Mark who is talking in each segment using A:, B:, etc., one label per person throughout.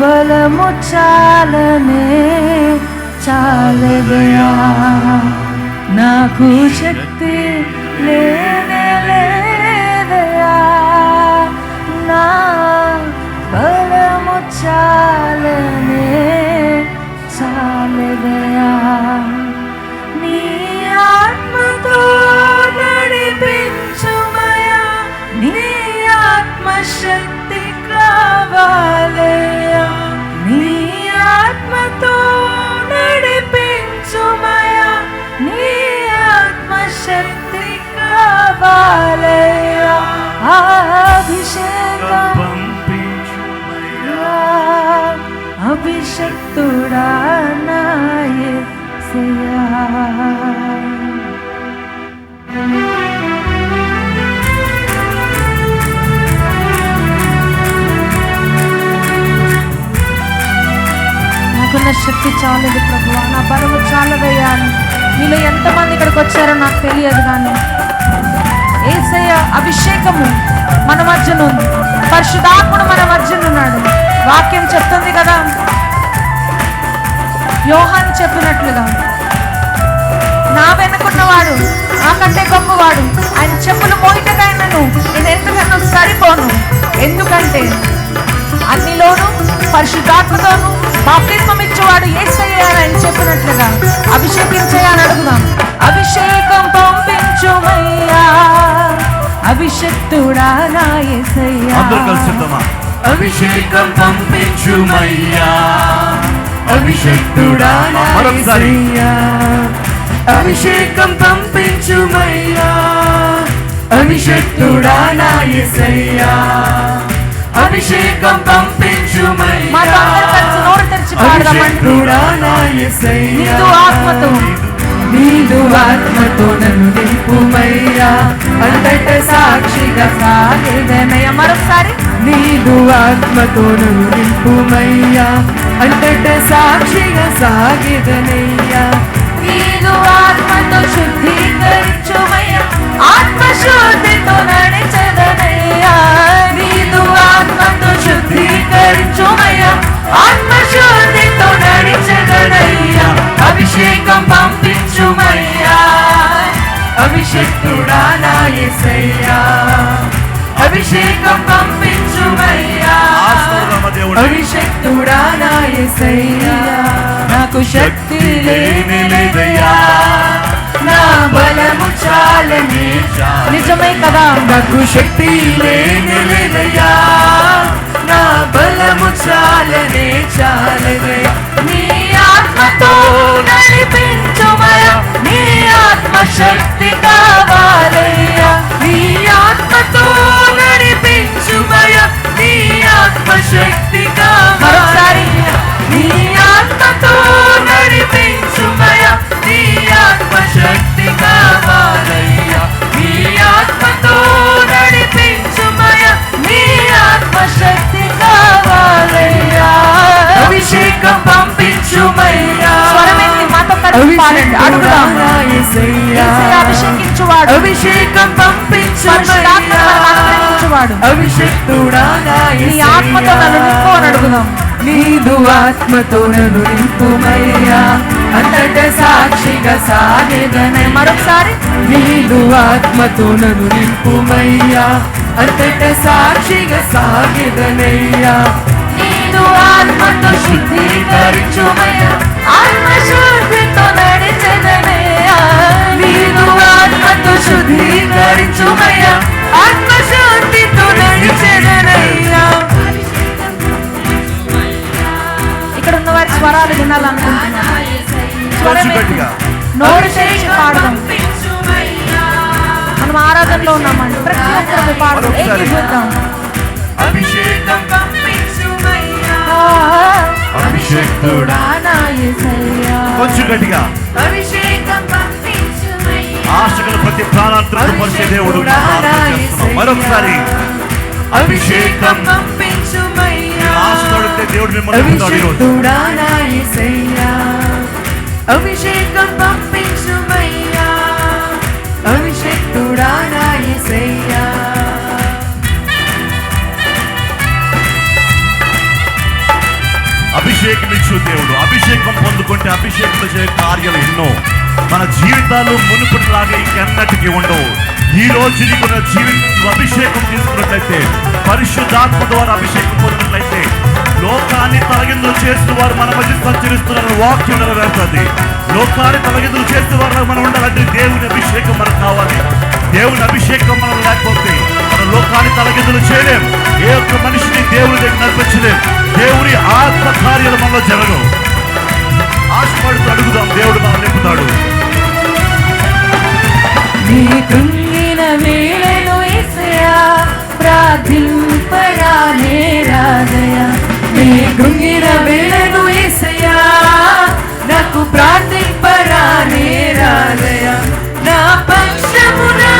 A: బలము చాలనే చాలదయా నాకు శక్తి లేనే లేదయా నా బలము చాలనే చాలదయా అభిషక్తుడా నాయే నాకున్న శక్తి చాలదు ప్రభు నా బరువు చాలదయ్యా. అని మీలో ఎంతమంది ఇక్కడికి వచ్చారో నాకు తెలియదు కానీ ఏసయ్య అభిషేకము మన మధ్యన ఉంది పరిశుధాత్ముడు మన మధ్యన ఉన్నాడు వాక్యం చెప్తుంది కదా యోహాన్ చెప్పినట్లుగా. నా వెనుకున్నవాడు నాకంటే గొప్పవాడు ఆయన చెప్పులు మోయిటకైనను నేను ఎందుకన్నా సరిపోను. ఎందుకంటే అన్నిలోను పరిశుద్ధాత్మతోను బాప్తిస్మం ఇచ్చేవాడు ఏసయ్య అని ఆయన చెప్పినట్లుగా అభిషేకించేయని అడుగుదాం. అభిషేకం పంపించుమయ్యా. అభిషక్తుడా నా ఏసయ్యా.
B: అభిషేకం పంపించుమయ్యా. అభిషేక్తుడా
C: మరొకసారి.
B: అభిషేకం పంపించుమయ్యా. అభిషేక్తుడా నా అభిషేకం పంపించుమయ్యా. అభిషేక్తుడా యేసయ్యా
A: నీదు ఆత్మతో.
B: నీదు ఆత్మతో నన్ను నింపుమయ్యా అంతట సాక్షిగా సాగేదనయ్య.
A: మరొకసారి.
B: నీదు ఆత్మతో నన్ను నింపుమయ్యా అంతట సాక్షిగా సాగేదనయ్యా
A: నీదు ఆత్మతో శుద్ధీకరించుమయ్యా ఆత్మశుద్ధితో నడిచెదనయ్యా నీదు ఆత్మతో శుద్ధీకరించుమయ్యా ఆత్మశుద్ధితో నడిచెదనయ్యా
B: అభిషేకం పంపించుమయ్యా అభిషేక్తుడా నా అభిషేకం పంపించుమయ్యా నా యేసయ్యా నాకు శక్తి లేని లేదయ్యా నా బలము చాలని
A: నిజమే కదా
B: నాకు శక్తి లేని లేదయ్యా నా బలము చాలనే చాలనయ్యా
A: నీ ఆత్మతో నడిపించుమయ్యా నీ ఆత్మశక్తి కావాలయ్యా అనుగ్రహించువాడు
B: అభిషేక్తుడా నా.
A: ఆత్మతో నన్ను నింపు అని అడుగుదాం.
B: నీదు ఆత్మతో నన్ను నింపుమయ్యా. అంతట సాక్షిగా సాగేదనై
A: మరొకసారి.
B: నీదు ఆత్మతో నన్ను నింపుమయ్యా. అంతట సాక్షిగా సాగేదనయ్యా.
A: నీదు ఆత్మతో శుద్ధీకరించుమయ్యా. ఆత్మశుద్ధితో ఆరాధనలో ఉన్నామండి. ప్రతి ఒక్కరు పాడదాం
C: మరొకసారి.
A: ఏకీభూతం
B: అభిషేకం
C: అభిషేక్తుడా
A: నా యేసయ్యా
C: కొంచెం గట్టిగా.
B: అభిషేకం
C: ఆశకుల ప్రతి ప్రాణాన్ని తృప్తిపరిచే దేవుడు. ప్రార్థన చేస్తున్నాం. మరొకసారి.
B: అభిషేకం పంపించుమయ్యా. ఏసయ్యా అభిషేకం
C: ఇచ్చు దేవుడు అభిషేకం పొందుకుంటే అభిషేకం చేసే కార్యాలు ఎన్నో. మన జీవితాలు మునుపులాగా ఇంకెన్నటికి ఉండవు. ఈ రోజు నీకు నా జీవితం అభిషేకం తీసుకున్నట్లయితే పరిశుద్ధాత్మ ద్వారా అభిషేకం పొందినట్లయితే లోకాన్ని తలగిందులు చేస్తూ వారు మన మధ్య సంచరిస్తున్న వాక్యం నెరవేరుతుంది. లోకాన్ని తలగిందులు చేస్తూ వారు మనం ఉండాలంటే దేవుని అభిషేకం మనకు కావాలి. దేవుని అభిషేకం మనం లేకపోతే మన లోకాన్ని తలగిందులు చేయలేం. ఏ ఒక్క మనిషిని దేవుని దగ్గర నడిపించలేం. దేవుని ఆత్మ కార్యాలు మనలో జరగవు. ఆశపడుతూ అడుగుదాం దేవుడు మనం నింపుతాడు.
A: ప్రార్థింపరానే రాజయ నీ కృంగిన నాకు ప్రార్థింపరానే నా పక్షమున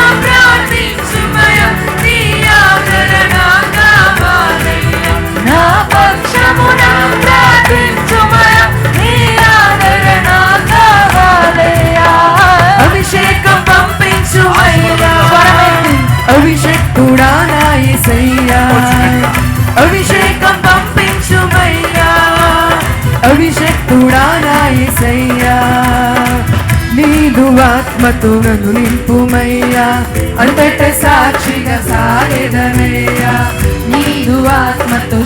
A: నన్ను నింపుమయ్యా. అంతట సాక్షిగా సాగెదనయ్యా నీదు ఆత్మతో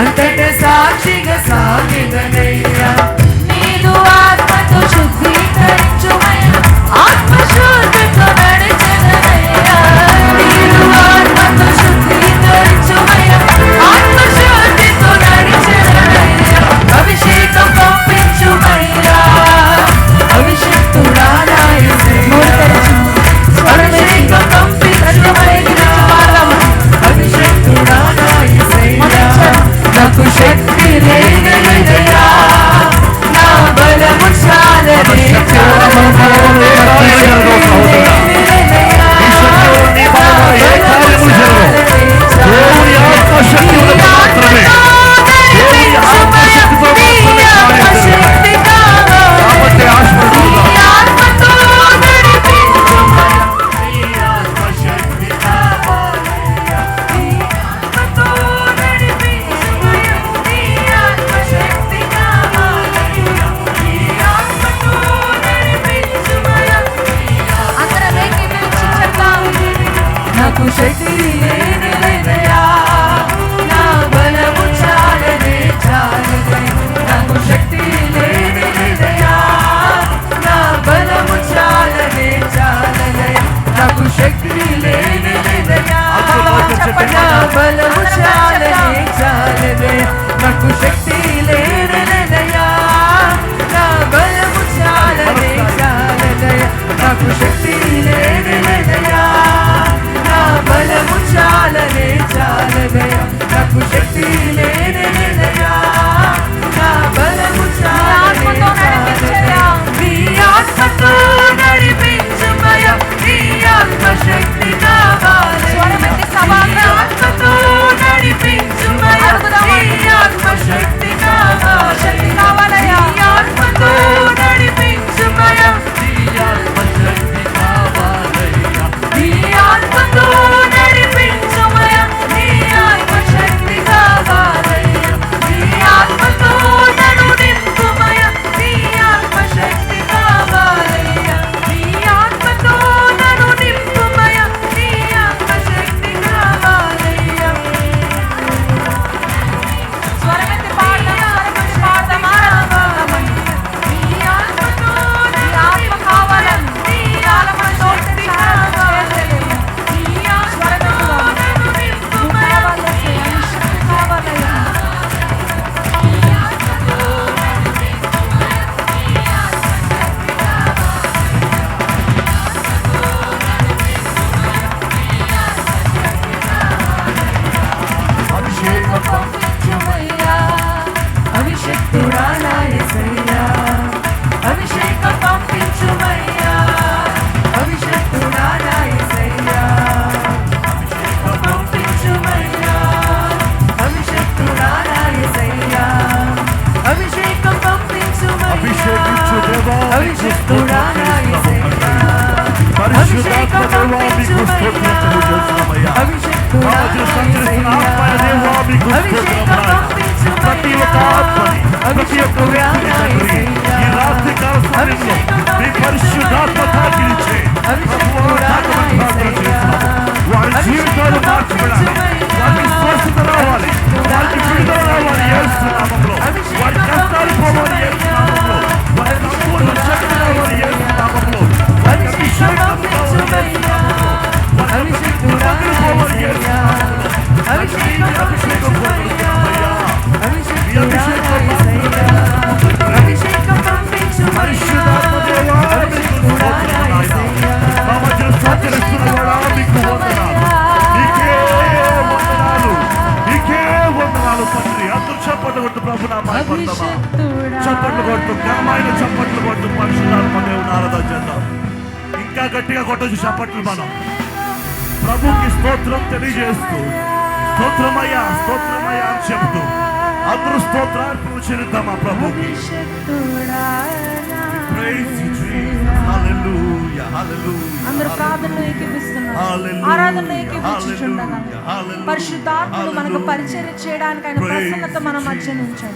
A: అంతట సాక్షిగా సాగెదనయ్యా
C: Africa. కొట్టచ్చు చప్పట్లు మనం ప్రభుకి స్తోత్రం తెలియజేస్తూ స్తోత్రమయ్యా స్తోత్రమయ్యా అని చెబుతూ అందరూ స్తోత్రార్పణ చెల్లిద్దామా ప్రభుకి
D: అందరూ. ప్రార్థనలో. ఆరాధనలో. పరిశుద్ధాత్ముడు మనకు. పరిచర్య చేయడానికి ఆయన ప్రసన్నత మన మధ్య
C: Jesus.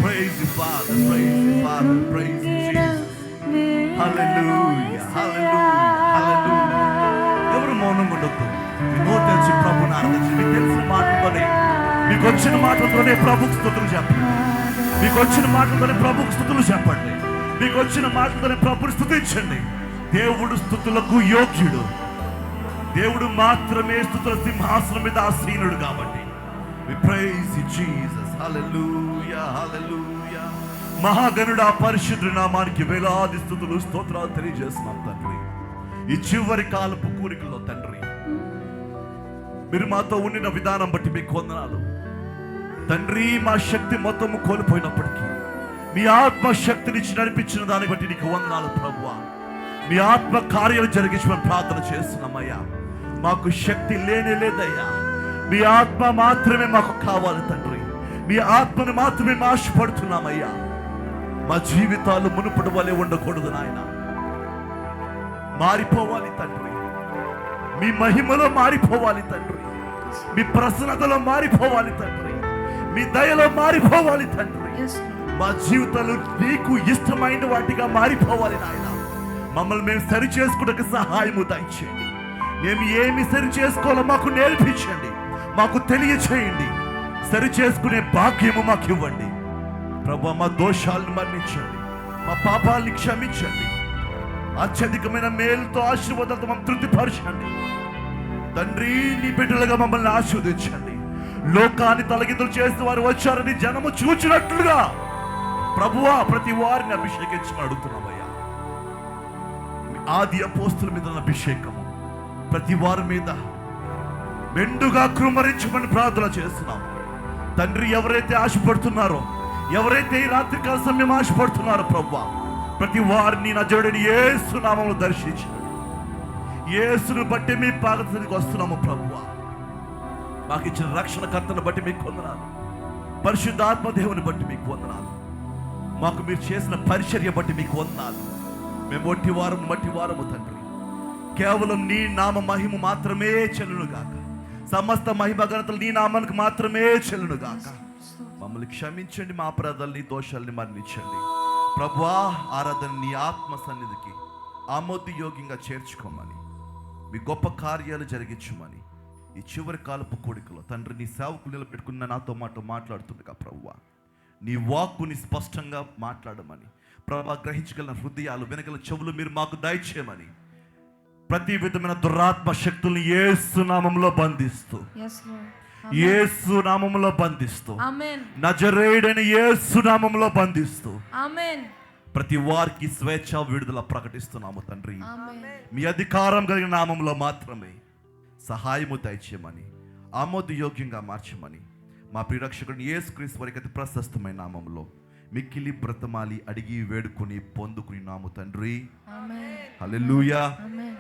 C: ఎప్పుడు మౌనంగా ఉండొద్దు మీ నోరు తెరిచి ప్రభుని ఆరాధించి మీకు తెలిసిన మాటలతోనే మీకు వచ్చిన మాటలతోనే ప్రభుకు స్థుతులు చెప్పండి. మీకు వచ్చిన మాటలతోనే ప్రభుకు స్థుతులు చెప్పండి. మీకు వచ్చిన మాటలతోనే ప్రభుని స్థుతించండి దేవుడు స్థుతులకు యోగ్యుడు. దేవుడు మాత్రమే స్థుతుల సింహాసనం మీద ఆసీనుడు కాబట్టి. మహాగనుడు ఆ you, పరిశుద్ధ నామానికి వేలాది స్థుతులు స్తోత్రాలు తెలియజేస్తున్నాం తండ్రి. ఈ చివరి కాలపు కోరికల్లో తండ్రి. మీరు మాతో ఉండిన విధానం బట్టి మీకు వందనాలు. తండ్రి మా శక్తి మొత్తము కోల్పోయినప్పటికీ మీ ఆత్మ శక్తినిచ్చి నడిపించిన దాన్ని బట్టి నీకు వందనాలు ప్రభు మీ ఆత్మ కార్యాలు జరిగించమని ప్రార్థన చేస్తున్నామయ్యా. మాకు శక్తి లేనే లేదయ్యా. మీ ఆత్మ మాత్రమే మాకు కావాలి తండ్రి. మీ ఆత్మను మాత్రమే మేము ఆశపడుతున్నామయ్యా. మా జీవితాలు మునుపటి వలె ఉండకూడదు నాయనా. మారిపోవాలి తండ్రి. మీ మహిమలో మారిపోవాలి తండ్రి. మీ ప్రసన్నతలో మారిపోవాలి తండ్రి. మీ దయలో మారిపోవాలి తండ్రి. మా జీవితాలు నీకు ఇష్టమైన వాటిగా మారిపోవాలి నాయన. మమ్మల్ని మేము సరి చేసుకున్నకు సహాయము దయచేయండి. మేము ఏమి సరి చేసుకోవాలో మాకు నేర్పించండి. మాకు తెలియచేయండి. సరి చేసుకునే భాగ్యము మాకు ఇవ్వండి. ప్రభు మా దోషాలను మన్నించండి. మా పాపాలని క్షమించండి. అత్యధికమైన మేలుతో ఆశీర్వాదాలతో మమ్మల్ని తృప్తిపరచండి. తండ్రి నీ బిడ్డలుగా మమ్మల్ని ఆశీర్వదించండి. లోకాన్ని తలగిందులు చేస్తూ వారు వచ్చారని జనము చూచినట్లుగా ప్రభువా ప్రతి వారిని అభిషేకించమని అడుగుతున్నామయ్యా. ఆది అపోస్తుల మీద అభిషేకము ప్రతి వారి మీద మెండుగా కృమరించమని ప్రార్థన చేస్తున్నాం. తండ్రి ఎవరైతే ఆశపడుతున్నారో ఎవరైతే ఈ రాత్రికాల సమయం ఆశపడుతున్నారో ప్రభు ప్రతి వారిని నా జోడని ఏసు నామములు దర్శించాడు. ఏసును బట్టి మీ పాదసరికి వస్తున్నాము ప్రభువ. మాకు ఇచ్చిన రక్షణ కర్తను బట్టి మీకు వందనాలు. పరిశుద్ధాత్మ దేవుని బట్టి మీకు వందనాలు. మాకు మీరు చేసిన పరిచర్య బట్టి మీకు వందనాలు. మేము ఒట్టి వారం మట్టి వారము తండ్రి. కేవలం నీ నామ మహిమ మాత్రమే చెల్లును గాక. సమస్త మహిమ ఘనతలు నీ నామానికి మాత్రమే చెల్లును గాక. మమ్మల్ని క్షమించండి మా అపరాధాలని దోషాలని మరణించండి. ప్రభువా ఆరాధన నీ ఆత్మ సన్నిధికి ఆమోదయోగ్యంగా చేర్చుకోమని. మీ గొప్ప కార్యాలు జరిగించమని. ఈ చివరి కాలపు కోడికలో తండ్రి నీ సేవకు నిలబెట్టుకున్న నాతో మాట మాట్లాడుతుండగా ప్రభువా నీ వాక్కుని స్పష్టంగా మాట్లాడమని. ప్రభా గ్రహించగల హృదయాలు వెనకల చెవులు మీరు మాకు దయచేయమని. ప్రతి విధమైన దురాత్మ శక్తుల్ని ఏ సునామంలో బంధిస్తూ. ఏసు నామంలో బంధిస్తూ. నజరేయుడైన ఏసు నామంలో బంధిస్తూ. ప్రతి వారికి స్వేచ్ఛ విడుదల ప్రకటిస్తున్నాము తండ్రి. మీ అధికారం కలిగిన నామంలో మాత్రమే సహాయము దయచేయమని ఆమోదయోగ్యంగా మార్చమని మా ప్రిరక్షకుడిని యేసుక్రీస్తు వారికి అతి ప్రశస్తమైన నామంలో మిక్కిలి బ్రతమాలి అడిగి వేడుకొని పొందుకుని నాము తండ్రి
D: Amen.